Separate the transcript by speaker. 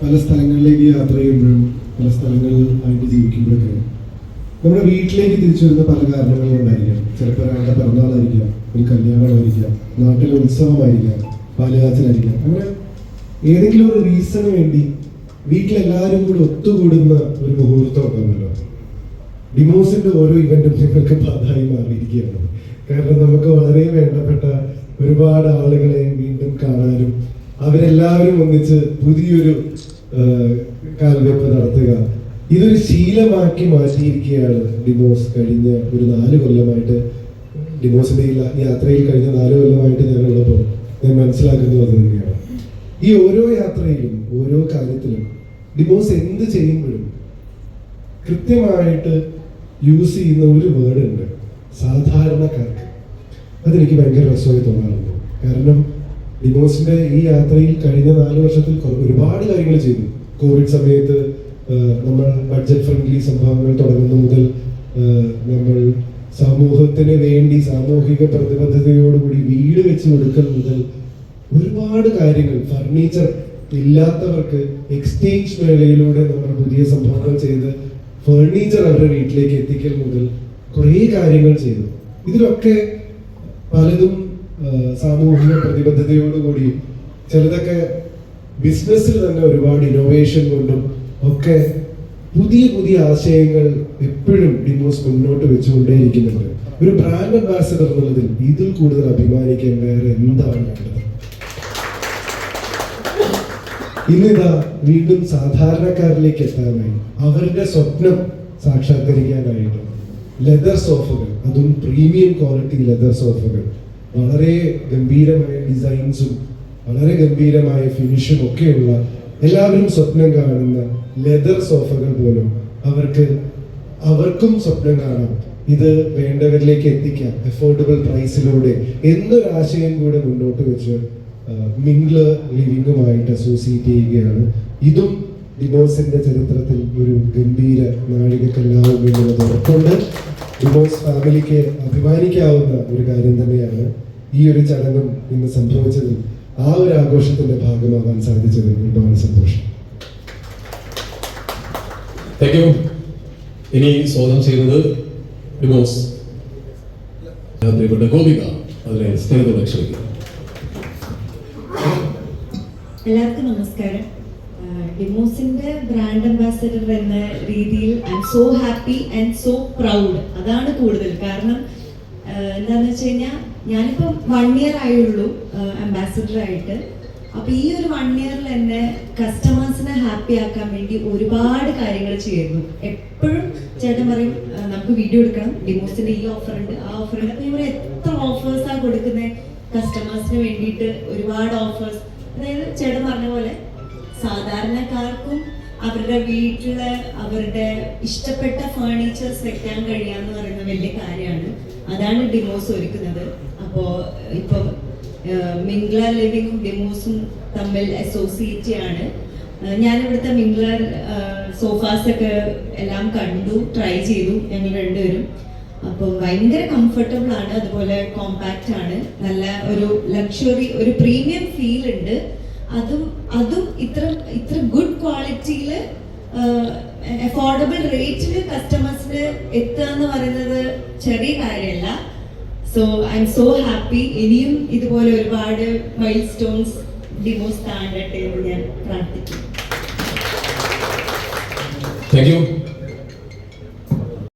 Speaker 1: പല സ്ഥലങ്ങളിലേക്ക് യാത്ര ചെയ്യുമ്പോഴും പല സ്ഥലങ്ങളിൽ ആയിട്ട് ജീവിക്കുമ്പോഴൊക്കെ നമ്മുടെ വീട്ടിലേക്ക് തിരിച്ചു വരുന്ന പല കാരണങ്ങളും ഉണ്ടായിരിക്കാം ചിലപ്പോൾ ഒരാളുടെ പിറന്നാളായിരിക്കാം ഒരു കല്യാണമായിരിക്കാം നാട്ടിലെ ഉത്സവമായിരിക്കാം ബാലയാച്ചനായിരിക്കാം അങ്ങനെ ഏതെങ്കിലും ഒരു റീസണ് വേണ്ടി വീട്ടിലെല്ലാവരും കൂടി ഒത്തുകൂടുന്ന ഒരു മുഹൂർത്തം ഉണ്ടല്ലോ. ഡിമോസിന്റെ ഓരോ ഇവന്റും ഞങ്ങൾക്ക് പാതായി മാറിയിരിക്കുകയാണ്. കാരണം നമുക്ക് വളരെ വേണ്ടപ്പെട്ട ഒരുപാട് ആളുകളെ വീണ്ടും കാണാനും അവരെല്ലാവരും ഒന്നിച്ച് പുതിയൊരു കാൽവെപ്പ് നടത്തുക. ഇതൊരു ശീലമാക്കി മാറ്റിയിരിക്കുകയാണ് ഡിമോസ്. കഴിഞ്ഞ ഒരു നാല് കൊല്ലമായിട്ട് ഡിമോസിന്റെ യാത്രയിൽ കഴിഞ്ഞ നാല് കൊല്ലമായിട്ട് ഞാനുള്ളപ്പോൾ ഞാൻ മനസ്സിലാക്കുന്നത് അത് തന്നെയാണ്. ഈ ഓരോ യാത്രയിലും ഓരോ കാര്യത്തിലും ഡിമോസ് എന്ത് ചെയ്യുമ്പോഴും കൃത്യമായിട്ട് യൂസ് ചെയ്യുന്ന ഒരു വേർഡ് ഉണ്ട് സാധാരണക്കാർക്ക്. അതെനിക്ക് ഭയങ്കര രസമായി തോന്നാറുണ്ട്. കാരണം ഡിമോസിന്റെ ഈ യാത്രയിൽ കഴിഞ്ഞ നാല് വർഷത്തിൽ ഒരുപാട് കാര്യങ്ങൾ ചെയ്തു. കോവിഡ് സമയത്ത് നമ്മൾ ബഡ്ജറ്റ് ഫ്രണ്ട്ലി സംഭവങ്ങൾ തുടങ്ങുന്ന മുതൽ നമ്മൾ സമൂഹത്തിന് വേണ്ടി സാമൂഹിക പ്രതിബദ്ധതയോടുകൂടി വീട് വെച്ച് കൊടുക്കൽ മുതൽ ഒരുപാട് കാര്യങ്ങൾ ഫർണിച്ചർ ഇല്ലാത്തവർക്ക് എക്സ്ചേഞ്ച് മേളയിലൂടെ നമ്മൾ പുതിയ സംഭവങ്ങൾ ചെയ്ത് ഫർണിച്ചർ അവരുടെ വീട്ടിലേക്ക് എത്തിക്കൽ മുതൽ കുറേ കാര്യങ്ങൾ ചെയ്തു. ഇതിലൊക്കെ പലതും സാമൂഹിക പ്രതിബദ്ധതയോടുകൂടി ചിലതൊക്കെ ബിസിനസ്സിൽ തന്നെ ഒരുപാട് ഇന്നോവേഷൻ കൊണ്ടും ഒക്കെ പുതിയ പുതിയ ആശയങ്ങൾ എപ്പോഴും ഡിമോസ് മുന്നോട്ട് വെച്ചുകൊണ്ടേയിരിക്കുന്നുണ്ട്. ഒരു ബ്രാൻഡ് അംബാസഡർ എന്നുള്ളതിൽ ഇതിൽ കൂടുതൽ അഭിമാനിക്കാൻ വേറെ എന്താണ് വേണ്ടത്? ഇന്നിതാ വീണ്ടും സാധാരണക്കാരിലേക്ക് എത്താനായി. അവരുടെ സ്വപ്നം സാക്ഷാത്കരിക്കാനായിട്ട്. ലെതർ സോഫകൾ അതും പ്രീമിയം ക്വാളിറ്റി ലെതർ സോഫകൾ. വളരെ ഗംഭീരമായ ഡിസൈൻസും വളരെ ഗംഭീരമായ ഫിനിഷും ഒക്കെയുള്ള എല്ലാവരും സ്വപ്നം കാണുന്ന ലെതർ സോഫകൾ പോലും അവർക്ക് അവർക്കും സ്വപ്നം കാണാം. ഇത് വേണ്ടവരിലേക്ക് എത്തിക്കാം. അഫോർഡബിൾ പ്രൈസിലൂടെ എന്നൊരാശയം കൂടെ മുന്നോട്ട് വെച്ച് മിംഗ്ല ലിവിങ്ങുമായിട്ട് അസോസിയേറ്റ് ചെയ്യുകയാണ്. ഇതും ഡിവോഴ്സിന്റെ ചരിത്രത്തിൽ ഒരു ഗംഭീര നാഴികക്കല്ലാവും എന്നുള്ളത് ഉറപ്പുണ്ട്. ഡിവോഴ്സ് ഫാമിലിക്ക് അഭിമാനിക്കാവുന്ന ഒരു കാര്യം തന്നെയാണ് ഈ ഒരു ചടങ്ങും ഇന്ന് സംഭവിച്ചതിൽ ആ ഒരു ആഘോഷത്തിന്റെ ഭാഗമാകാൻ സാധിച്ചതിൽ ഒരുപാട് സന്തോഷം.
Speaker 2: താങ്ക് യു ഇനി സ്വാഗതം ചെയ്യുന്നത് പ്രിയപ്പെട്ട ഗോപിക അതിനെ സ്നേഹത്തോടെ ക്ഷണിക്കുന്നു.
Speaker 3: എല്ലാവർക്കും നമസ്കാരം. ആഹ് ഡിമോസിന്റെ ബ്രാൻഡ് അംബാസഡർ എന്ന രീതിയിൽ I'm so happy and so proud അതാണ് കൂടുതൽ. കാരണം എന്താന്ന് വെച്ച് കഴിഞ്ഞാൽ ഞാനിപ്പോ വൺ ഇയർ ആയുള്ളൂ ആയിട്ട്. അപ്പൊ ഈ ഒരു വൺ ഇയറിൽ എന്നെ കസ്റ്റമേഴ്സിനെ ഹാപ്പി ആക്കാൻ വേണ്ടി ഒരുപാട് കാര്യങ്ങൾ ചെയ്യുന്നു. എപ്പോഴും ചേട്ടൻ പറയും നമുക്ക് വീഡിയോ എടുക്കണം. ഡിമോസിന്റെ ഈ ഓഫർ ഉണ്ട് ആ ഓഫർ ഉണ്ട്. അപ്പൊ ഇവർ എത്ര ഓഫേഴ്സാണ് കൊടുക്കുന്നത് കസ്റ്റമേഴ്സിന് വേണ്ടിയിട്ട് ഒരുപാട് ഓഫേഴ്സ് അതായത് ചേട്ടൻ പറഞ്ഞ പോലെ സാധാരണക്കാർക്കും അവരുടെ വീട്ടിൽ അവരുടെ ഇഷ്ടപ്പെട്ട ഫേർണിച്ചേഴ്സ് വെക്കാൻ കഴിയാന്ന് പറയുന്ന വലിയ കാര്യമാണ്. അതാണ് ഡിമോസ് ഒരുക്കുന്നത്. അപ്പോ ഇപ്പൊ മിംഗ്ല ലിവിങ്ങും ഡിമോസും തമ്മിൽ അസോസിയേറ്റ് ആണ് ഞാൻ ഇവിടുത്തെ മിംഗ്ല സോഫാസ് ഒക്കെ എല്ലാം കണ്ടു ട്രൈ ചെയ്തു ഞങ്ങൾ രണ്ടുപേരും. അപ്പോൾ ഭയങ്കര കംഫർട്ടബിൾ ആണ്. അതുപോലെ കോമ്പാക്റ്റ് ആണ്. നല്ല ഒരു ലക്ഷറി ഒരു പ്രീമിയം ഫീൽ ഉണ്ട്. അതും അതും ഇത്ര ഇത്ര ഗുഡ് ക്വാളിറ്റിയിൽ അഫോർഡബിൾ റേറ്റിൽ കസ്റ്റമേഴ്സിന് എത്തുക എന്ന് പറയുന്നത് ചെറിയ കാര്യമല്ല. So I'm so happy ഇനിയും ഇതുപോലെ ഒരുപാട് മൈൽ സ്റ്റോൺസ് ഡിവോഴ്സ് താണ്ടട്ടെ എന്ന് ഞാൻ പ്രാർത്ഥിക്കുന്നു.
Speaker 2: Thank U